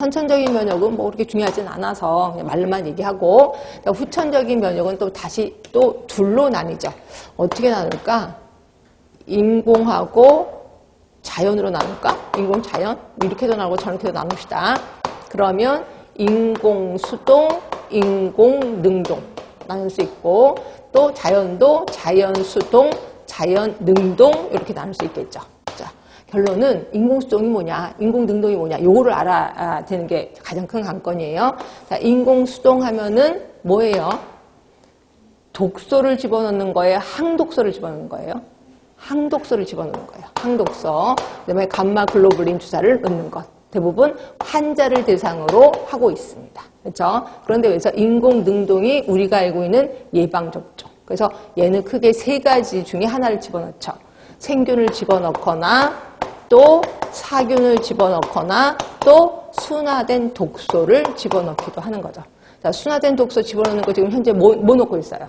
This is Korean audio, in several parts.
선천적인 면역은 뭐 그렇게 중요하진 않아서 말로만 얘기하고 그러니까 후천적인 면역은 또 다시 또 둘로 나뉘죠. 어떻게 나눌까? 인공하고 자연으로 나눌까? 인공 자연? 이렇게도 나누고 저렇게도 나눕시다. 그러면 인공 수동, 인공 능동 나눌 수 있고 또 자연도 자연 수동, 자연 능동 이렇게 나눌 수 있겠죠. 자, 결론은 인공수동이 뭐냐, 인공능동이 뭐냐, 요거를 알아야 되는 게 가장 큰 관건이에요. 자, 인공수동 하면은 뭐예요? 독소를 집어넣는 거예요? 항독소를 집어넣는 거예요? 항독소를 집어넣는 거예요. 항독소. 그다음에 감마 글로불린 주사를 넣는 것. 대부분 환자를 대상으로 하고 있습니다. 그렇죠? 그런데 여기서 인공 능동이 우리가 알고 있는 예방 접종. 그래서 얘는 크게 세 가지 중에 하나를 집어넣죠. 생균을 집어넣거나 또 사균을 집어넣거나 또 순화된 독소를 집어넣기도 하는 거죠. 자, 순화된 독소 집어넣는 거 지금 현재 뭐, 뭐 넣고 있어요?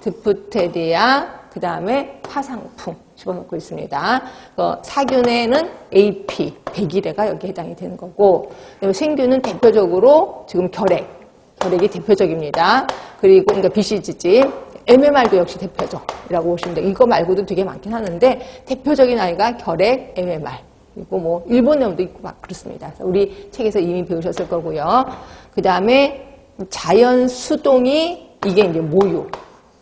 드프테리아, 그 다음에 화상풍 집어넣고 있습니다. 어, 사균에는 AP, 백일해가 여기 해당이 되는 거고, 생균은 대표적으로 지금 결핵, 결핵이 대표적입니다. 그리고 그러니까 BCGG, MMR도 역시 대표적이라고 보시면 돼요. 이거 말고도 되게 많긴 하는데 대표적인 아이가 결핵, MMR. 그리고 뭐 일본염도 있고 막 그렇습니다. 우리 책에서 이미 배우셨을 거고요. 그 다음에 자연 수동이 이게 이제 모유,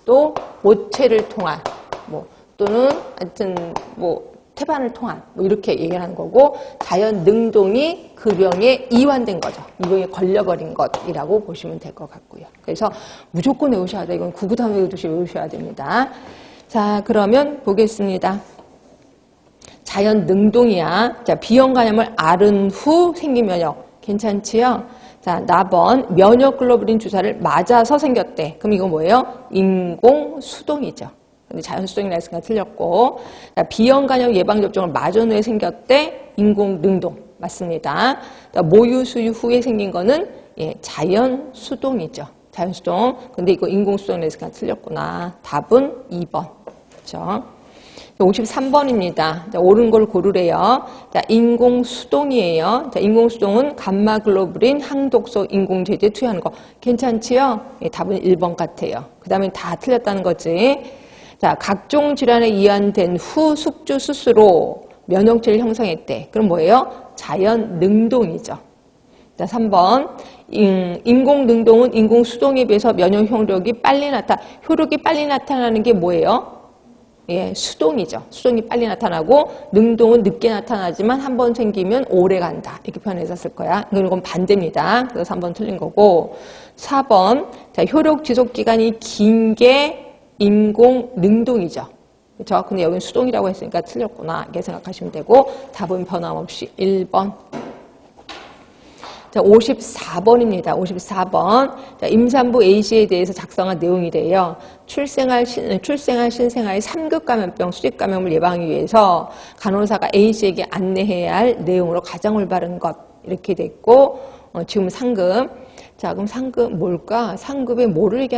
또 모체를 통한 뭐 또는 하여튼 뭐 태반을 통한 뭐 이렇게 얘기를 하는 거고 자연 능동이 그 병에 이완된 거죠. 이 병에 걸려버린 것이라고 보시면 될 것 같고요. 그래서 무조건 외우셔야 돼. 이건 구구단 외우듯이 외우셔야 됩니다. 자 그러면 보겠습니다. 자연 능동이야. 자 비형 간염을 앓은 후 생긴 면역 괜찮지요? 자, 나번 면역 글로불린 주사를 맞아서 생겼대. 그럼 이거 뭐예요? 인공 수동이죠. 근데 자연 수동이라 했으니까 틀렸고. 자, 비형 간염 예방 접종을 맞은 후에 생겼대. 인공 능동. 맞습니다. 자, 모유 수유 후에 생긴 거는 예, 자연 수동이죠. 자연 수동. 근데 이거 인공 수동이라 했으니까 틀렸구나. 답은 2번. 그렇죠? 53번입니다. 자, 옳은 걸 고르래요. 자, 인공 수동이에요. 자, 인공 수동은 감마 글로불린 항독소 인공 제제 투여하는 거. 괜찮지요? 예, 답은 1번 같아요. 그 다음에 다 틀렸다는 거지. 자, 각종 질환에 이완된 후 숙주 수수로 면역체를 형성했대. 그럼 뭐예요? 자연 능동이죠. 자, 3번. 인공 능동은 인공 수동에 비해서 면역 효력이 빨리 나타, 효력이 빨리 나타나는 게 뭐예요? 예, 수동이죠. 수동이 빨리 나타나고 능동은 늦게 나타나지만 한 번 생기면 오래 간다. 이렇게 표현했었을 거야. 이건 반대입니다. 그래서 3번 틀린 거고 4번 자, 효력 지속 기간이 긴 게 인공 능동이죠. 그렇죠? 근데 여기는 수동이라고 했으니까 틀렸구나. 이렇게 생각하시면 되고 답은 변함없이 1번. 자, 54번입니다. 54번. 자, 임산부 A씨에 대해서 작성한 내용이래요. 출생할, 신, 출생할 신생아의 3급 감염병 수직 감염을 예방하기 위해서 간호사가 A씨에게 안내해야 할 내용으로 가장 올바른 것. 이렇게 됐고, 어, 지금 상급. 자, 그럼 상급 뭘까? 상급에 뭐를 얘기하는